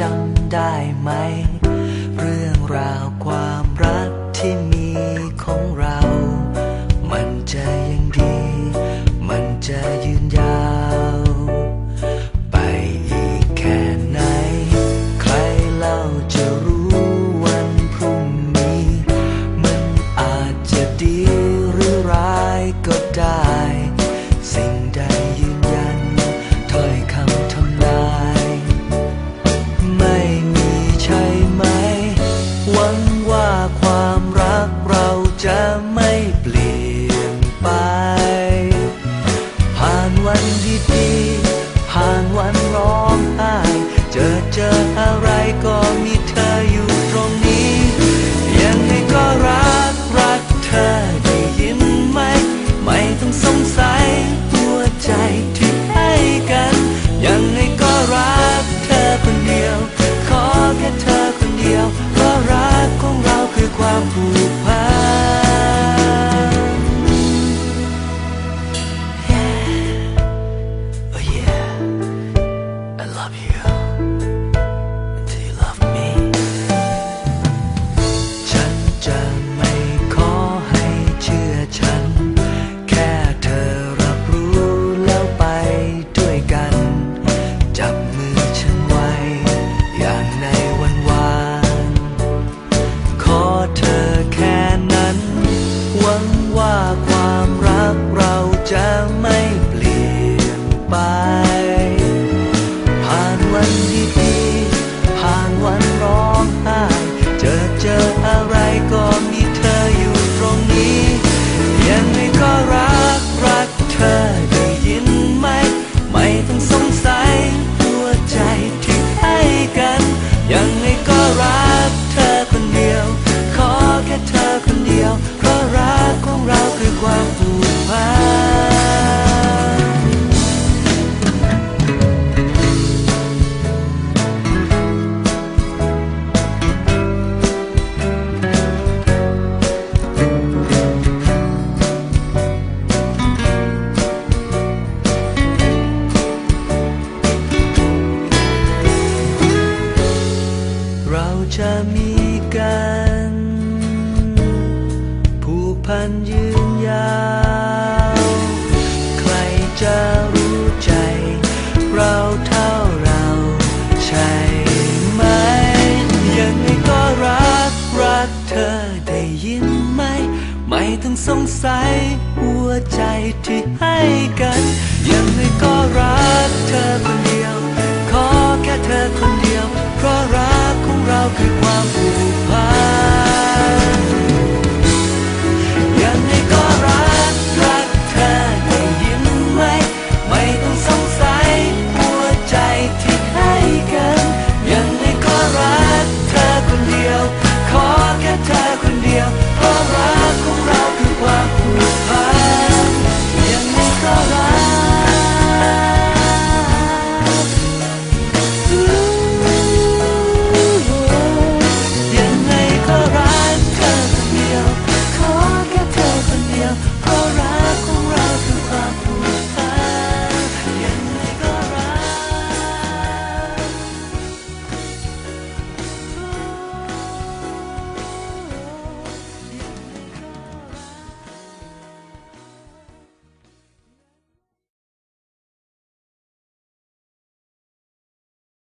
จำได้ไหม เรื่องราวความ ว่าความรักเราจะไม่ ฉันจะไม่ขอให้เชื่อฉัน แค่เธอรับรู้แล้วไปด้วยกัน จับมือฉันไว้ อย่างในวันวานขอเธอแค่นั้น หวังว่า กัน ผูกพันยืนยาว ใครจะรู้ใจ เราเท่าเราใช่ไหม ยังไงก็รัก รักเธอได้ยินไหม ไม่ต้องสงสัย หัวใจที่ให้กัน ยังไงก็